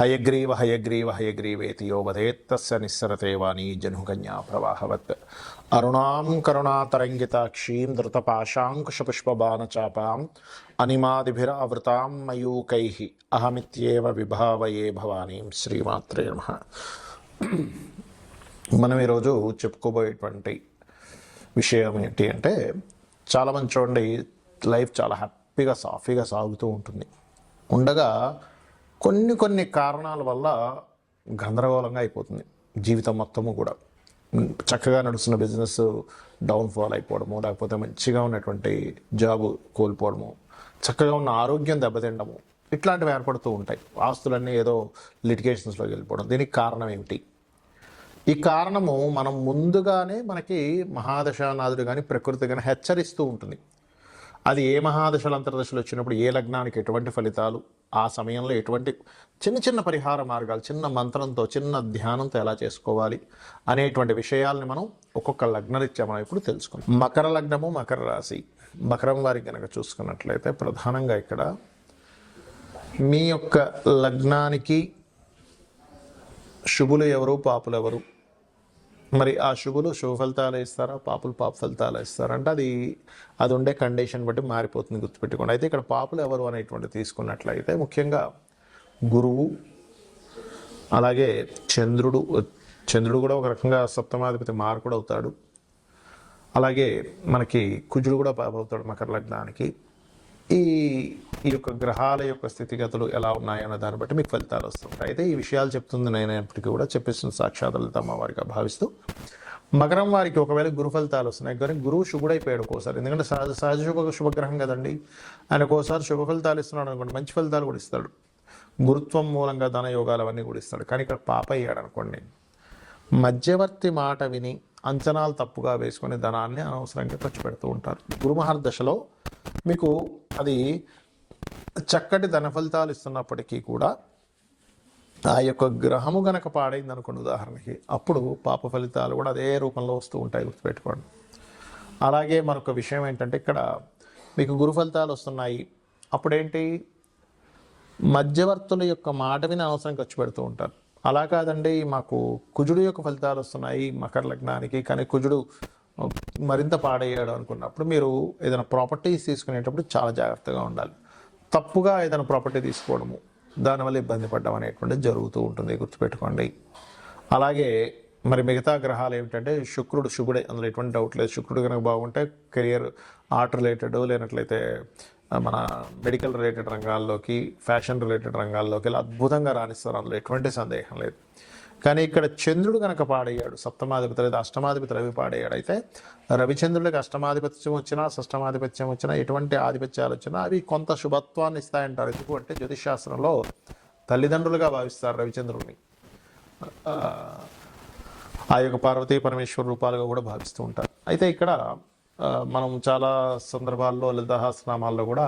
హయగ్రీవ హయగ్రీవ హయగ్రీవేతి యో వదేత్తస్య నిస్సరతే వాణి జనుకన్యా ప్రవాహవత్. అరుణాం కరుణాతరంగితాక్షీం ధృతపాశాంకుశపుష్పబాణచాపాం అనిమాదిభిరావృతాం మయూకై అహమిత్యేవ విభావయే భవానీం శ్రీమాత్రే నమ. మనం ఈరోజు చెప్పుకోబోయేటువంటి విషయం ఏంటి అంటే చాలామంది చూడండి లైఫ్ చాలా హ్యాపీగా సాఫీగా సాగుతూ ఉంటుంది. ఉండగా కొన్ని కొన్ని కారణాల వల్ల గందరగోళంగా అయిపోతుంది జీవితం మొత్తము కూడా. చక్కగా నడుస్తున్న బిజినెస్ డౌన్ఫాల్ అయిపోవడము లేకపోతే మంచిగా ఉన్నటువంటి జాబ్ కోల్పోవడము చక్కగా ఉన్న ఆరోగ్యం దెబ్బతిండము ఇట్లాంటివి ఏర్పడుతూ ఉంటాయి. ఆస్తులన్నీ ఏదో లిటిగేషన్స్లోకి వెళ్ళిపోవడం. దీనికి కారణం ఏమిటి? ఈ కారణము మనం ముందుగానే మనకి మహాదశానాథుడు కానీ ప్రకృతి కానీ హెచ్చరిస్తూ ఉంటుంది. అది ఏ మహాదశలు అంతర్దశలు వచ్చినప్పుడు ఏ లగ్నానికి ఎటువంటి ఫలితాలు ఆ సమయంలో ఎటువంటి చిన్న చిన్న పరిహార మార్గాలు చిన్న మంత్రంతో చిన్న ధ్యానంతో ఎలా చేసుకోవాలి అనేటువంటి విషయాల్ని మనం ఒక్కొక్క లగ్నరీత్యా మనం ఇప్పుడు తెలుసుకుందాం. మకర లగ్నము మకర రాశి. మకరం వారికి కనుక చూసుకున్నట్లయితే ప్రధానంగా ఇక్కడ మీ యొక్క లగ్నానికి శుభులు ఎవరు పాపులు ఎవరు? మరి ఆ శుభులు శుభ ఫలితాలు ఇస్తారా? పాపులు పాప ఫలితాలు ఇస్తారా? అంటే అది అది ఉండే కండిషన్ బట్టి మారిపోతుంది గుర్తుపెట్టుకోండి. అయితే ఇక్కడ పాపులు ఎవరు అనేటువంటి తీసుకున్నట్లయితే ముఖ్యంగా గురువు అలాగే చంద్రుడు చంద్రుడు కూడా ఒక రకంగా సప్తమాధిపతి మారకుడు అవుతాడు అలాగే మనకి కుజుడు కూడా పాప అవుతాడు మకర లగ్నానికి. ఈ ఈ యొక్క గ్రహాల యొక్క స్థితిగతులు ఎలా ఉన్నాయన్న దాన్ని బట్టి మీకు ఫలితాలు వస్తుంటాయి. అయితే ఈ విషయాలు చెప్తుంది నేనప్పటికీ కూడా చెప్పేసిన సాక్షాత్ అమ్మవారిగా భావిస్తూ మకరం వారికి ఒకవేళ గురు ఫలితాలు వస్తున్నాయి కానీ గురువు శుభుడైపోయాడు ఒకసారి ఎందుకంటే సహజ సహజ శుభ శుభగ్రహం కదండి. ఆయన ఒకసారి శుభ ఫలితాలు ఇస్తున్నాడు అనుకోండి మంచి ఫలితాలు కూడా ఇస్తాడు. గురుత్వం మూలంగా ధన యోగాలు అవన్నీ కూడా ఇస్తాడు. కానీ ఇక్కడ పాప అయ్యాడు అనుకోండి. మధ్యవర్తి మాట విని అంచనాలు తప్పుగా వేసుకొని ధనాన్ని అనవసరంగా ఖర్చు పెడుతూ ఉంటారు. గురుమహర్ దశలో మీకు అది చక్కటి ధన ఫలితాలు ఇస్తున్నప్పటికీ కూడా ఆ యొక్క గ్రహము గనక పాడైంది అనుకోండి ఉదాహరణకి అప్పుడు పాప ఫలితాలు కూడా అదే రూపంలో వస్తూ ఉంటాయి గుర్తుపెట్టుకోండి. అలాగే మరొక విషయం ఏంటంటే ఇక్కడ మీకు గురు ఫలితాలు వస్తున్నాయి. అప్పుడేంటి? మధ్యవర్తుల యొక్క మాట విని అవసరం ఖర్చు పెడుతూ ఉంటారు. అలా కాదండి. మాకు కుజుడు యొక్క ఫలితాలు వస్తున్నాయి. మకర లగ్నానికి కానీ కుజుడు మరింత పాడయ్యాడు అనుకున్నప్పుడు మీరు ఏదైనా ప్రాపర్టీస్ తీసుకునేటప్పుడు చాలా జాగ్రత్తగా ఉండాలి. తప్పుగా ఏదైనా ప్రాపర్టీ తీసుకోవడము దానివల్ల ఇబ్బంది పడడం అనేటువంటిది జరుగుతూ ఉంటుంది. గుర్తుపెట్టుకోండి. అలాగే మరి మిగతా గ్రహాలు ఏమిటంటే శుక్రుడు శుభుడే. అందులో ఎటువంటి డౌట్ లేదు. శుక్రుడు కనుక బాగుంటే కెరియర్ ఆర్ట్ రిలేటెడ్ లేనట్లయితే మన మెడికల్ రిలేటెడ్ రంగాల్లోకి ఫ్యాషన్ రిలేటెడ్ రంగాల్లోకి ఇలా అద్భుతంగా రాణిస్తారు. అందులో ఎటువంటి సందేహం లేదు. కానీ ఇక్కడ చంద్రుడు కనుక పాడయ్యాడు సప్తమాధిపతి లేదా అష్టమాధిపతి రవి పాడయ్యాడు అయితే రవిచంద్రుడికి అష్టమాధిపత్యం వచ్చినా షష్టమాధిపత్యం వచ్చినా ఎటువంటి ఆధిపత్యాలు వచ్చినా అవి కొంత శుభత్వాన్ని ఇస్తాయంటారు. ఎందుకు అంటే జ్యోతిషాస్త్రంలో తల్లిదండ్రులుగా భావిస్తారు రవిచంద్రుడిని. ఆ యొక్క పార్వతీ పరమేశ్వర రూపాలుగా కూడా భావిస్తూ ఉంటారు. అయితే ఇక్కడ మనం చాలా సందర్భాల్లో లలితహాస్నామాల్లో కూడా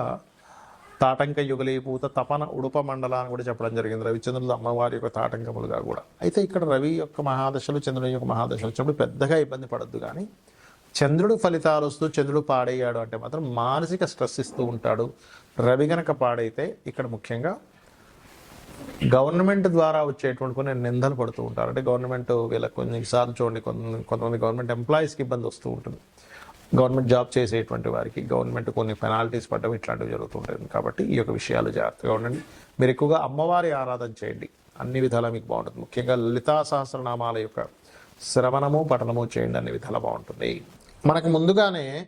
తాటంక యుగలీభూత తపన ఉడుప మండల అని కూడా చెప్పడం జరిగింది. రవిచంద్రుడు అమ్మవారి యొక్క తాటంకములుగా కూడా. అయితే ఇక్కడ రవి యొక్క మహాదశలు చంద్రుని యొక్క మహాదశలు వచ్చినప్పుడు పెద్దగా ఇబ్బంది పడద్దు కానీ చంద్రుడు ఫలితాలు వస్తూ చంద్రుడు పాడయ్యాడు అంటే మాత్రం మానసిక స్ట్రెస్ ఇస్తూ ఉంటాడు. రవి గనక పాడైతే ఇక్కడ ముఖ్యంగా గవర్నమెంట్ ద్వారా వచ్చేటువంటి కొన్ని నిందలు పడుతూ ఉంటారు. అంటే గవర్నమెంట్ వీళ్ళకి కొన్నిసార్లు చూడండి కొంత కొంతమంది గవర్నమెంట్ ఎంప్లాయీస్కి ఇబ్బంది వస్తూ ఉంటుంది. గవర్నమెంట్ జాబ్ చేసేటువంటి వారికి గవర్నమెంట్ కొన్ని పెనాల్టీస్ పడడం ఇట్లాంటివి జరుగుతుంటుంది కాబట్టి ఈ యొక్క విషయాలు జాగ్రత్తగా ఉండండి. మీరు ఎక్కువగా అమ్మవారి ఆరాధన చేయండి. అన్ని విధాలా మీకు బాగుంటుంది. ముఖ్యంగా లలితా సహస్రనామాల యొక్క శ్రవణము పఠనము చేయండి. అన్ని విధాలా బాగుంటుంది. మనకు ముందుగానే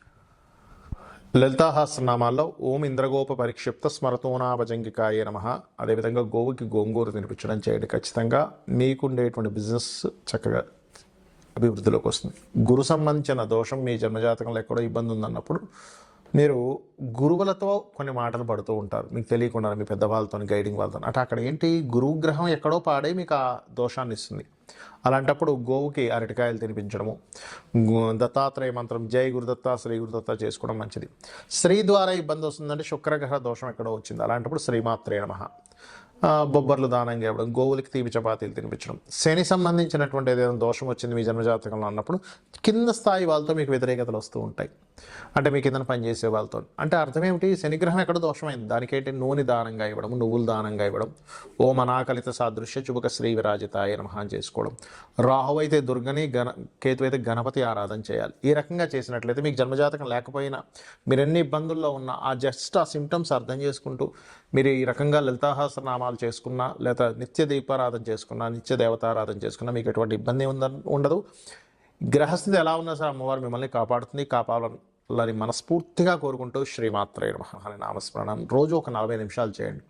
లలితాహాస్రనామాల్లో ఓం ఇంద్రగోప పరిక్షిప్త స్మరతోనాభజంగికాయ నమ. అదేవిధంగా గోవుకి గోంగూర తినిపించడం చేయండి ఖచ్చితంగా మీకుండేటువంటి బిజినెస్ చక్కగా అభివృద్ధిలోకి వస్తుంది. గురు సంబంధించిన దోషం మీ జన్మజాతకంలో ఎక్కడో ఇబ్బంది ఉందన్నప్పుడు మీరు గురువులతో కొన్ని మాటలు పడుతూ ఉంటారు. మీకు తెలియకుండా మీ పెద్దవాళ్ళతో గైడింగ్ వాళ్ళతో అంటే అక్కడ ఏంటి? గురువు గ్రహం ఎక్కడో పాడే మీకు ఆ దోషాన్ని ఇస్తుంది. అలాంటప్పుడు గోవుకి అరటికాయలు తినిపించడము దత్తాత్రేయ మంత్రం జై గురుదత్త శ్రీ గురుదత్త చేసుకోవడం మంచిది. స్త్రీ ద్వారా ఇబ్బంది వస్తుందంటే శుక్రగ్రహ దోషం ఎక్కడో వచ్చింది. అలాంటప్పుడు శ్రీమాత్రే నమ. బొబ్బర్లు దానంగా ఇవ్వడం గోవులకి తీపి చపాతీలు తినిపించడం. శని సంబంధించినటువంటి ఏదైనా దోషం వచ్చింది మీ జన్మజాతకంలో అన్నప్పుడు కింద స్థాయి వాళ్ళతో మీకు వ్యతిరేకతలు వస్తూ ఉంటాయి. అంటే మీకు ఏదైనా పని పనిచేసే వాళ్ళతో. అంటే అర్థం ఏమిటి? శనిగ్రహం ఎక్కడ దోషమైంది? దానికేంటి నూనె దానంగా ఇవ్వడం నువ్వులు దానంగా ఇవ్వడం. ఓ మనాకలిత సాదృశ్య చుబుక శ్రీ విరాజితాయ నమహాన్ చేసుకోవడం. రాహు అయితే దుర్గని గణ కేతు అయితే గణపతి ఆరాధన చేయాలి. ఈ రకంగా చేసినట్లయితే మీకు జన్మజాతకం లేకపోయినా మీరు ఎన్ని ఇబ్బందుల్లో ఉన్నా ఆ జస్ట్ ఆ సిమ్టమ్స్ అర్థం చేసుకుంటూ మీరు ఈ రకంగా లలితాహాసనామాలు చేసుకున్నా లేదా నిత్య దీపారాధన చేసుకున్నా నిత్య దేవతారాధన చేసుకున్నా మీకు ఎటువంటి ఇబ్బంది ఉందని ఉండదు. గ్రహస్థితి ఎలా ఉన్నా సరే అమ్మవారు మిమ్మల్ని కాపాడుతుంది కాపాడాలని మనస్ఫూర్తిగా కోరుకుంటూ శ్రీమాత్రే నమః. అనే నామస్మరణం రోజు ఒక నలభై నిమిషాలు చేయండి.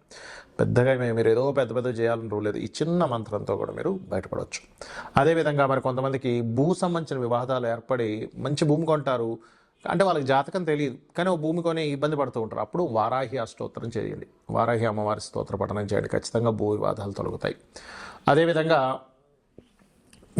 పెద్దగా మీరు ఏదో పెద్ద పెద్ద చేయాలని రూల్ లేదు. ఈ చిన్న మంత్రంతో కూడా మీరు బయటపడవచ్చు. అదేవిధంగా మరి కొంతమందికి భూ సంబంధించిన వివాదాలు ఏర్పడి మంచి భూమి కొంటారు. అంటే వాళ్ళకి జాతకం తెలియదు. కానీ ఓ భూమి కొనే ఇబ్బంది పడుతూ ఉంటారు. అప్పుడు వారాహి అష్టోత్తరం చేయండి. వారాహి అమ్మవారి స్తోత్ర పఠనం చేయండి. ఖచ్చితంగా భూ వివాదాలు తొలగుతాయి. అదేవిధంగా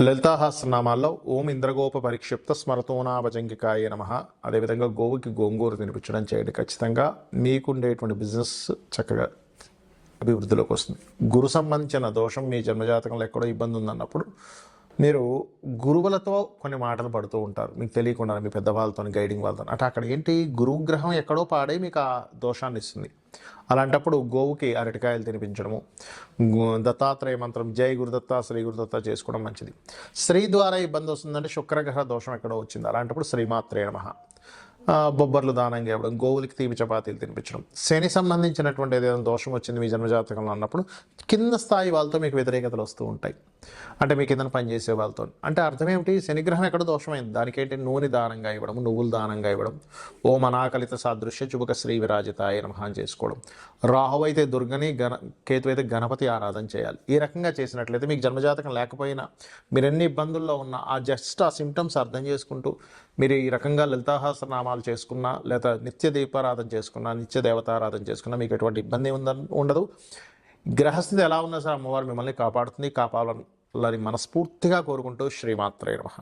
లలితాహాస్రనామాల్లో ఓం ఇంద్రగోప పరిక్షిప్త స్మరతోనాభజంగికాయ నమ. అదేవిధంగా గోవుకి గోంగూర తినిపించడం చేయండి ఖచ్చితంగా మీకుండేటువంటి బిజినెస్ చక్కగా అభివృద్ధిలోకి వస్తుంది. గురు సంబంధించిన దోషం మీ జన్మజాతకంలో ఎక్కడో ఇబ్బంది ఉందన్నప్పుడు మీరు గురువులతో కొన్ని మాటలు పడుతూ ఉంటారు. మీకు తెలియకుండా మీ పెద్దవాళ్ళతో గైడింగ్ వాళ్ళతో అంటే అక్కడ ఏంటి? గురుగ్రహం ఎక్కడో పాడే మీకు ఆ దోషాన్ని ఇస్తుంది. అలాంటప్పుడు గోవుకి అరటికాయలు తినిపించడము. దత్తాత్రేయ మంత్రం జై గురుదత్త శ్రీ గురుదత్త చేసుకోవడం మంచిది. స్త్రీ ద్వారా ఇబ్బంది వస్తుందంటే శుక్రగ్రహ దోషం ఎక్కడో వచ్చింది. అలాంటప్పుడు శ్రీమాత్రే నమ. బొబ్బర్లు దానంగా ఇవ్వడం గోవులకి తీపి చపాతీలు తినిపించడం. శని సంబంధించినటువంటి ఏదైనా దోషం వచ్చింది మీ జన్మజాతకంలో అన్నప్పుడు కింద స్థాయి వాళ్ళతో మీకు వ్యతిరేకతలు వస్తూ ఉంటాయి. అంటే మీ కింద పనిచేసే వాళ్ళతో. అంటే అర్థం ఏమిటి? శనిగ్రహం ఎక్కడ దోషమైంది? దానికేంటి? నూనె దానంగా ఇవ్వడం నువ్వులు దానంగా ఇవ్వడం. ఓ మనాకలిత సాదృశ్య చుబుక శ్రీ విరాజిత నమః అని చేసుకోవడం. రాహు అయితే దుర్గని గణ కేతు అయితే గణపతి ఆరాధన చేయాలి. ఈ రకంగా చేసినట్లయితే మీకు జన్మజాతకం లేకపోయినా మీరు ఎన్ని ఇబ్బందుల్లో ఉన్నా ఆ జస్ట్ ఆ సిమ్టమ్స్ అర్థం చేసుకుంటూ మీరు ఈ రకంగా లలితాహాసనామాలు చేసుకున్నా లేదా నిత్య దీపారాధన చేసుకున్నా నిత్య దేవతారాధన చేసుకున్నా మీకు ఎటువంటి ఇబ్బంది ఉందని ఉండదు. గ్రహస్థితి ఎలా ఉన్నా సరే అమ్మవారు మిమ్మల్ని కాపాడుతుంది కాపాడాలని మనస్ఫూర్తిగా కోరుకుంటూ శ్రీమాత్రే నమః.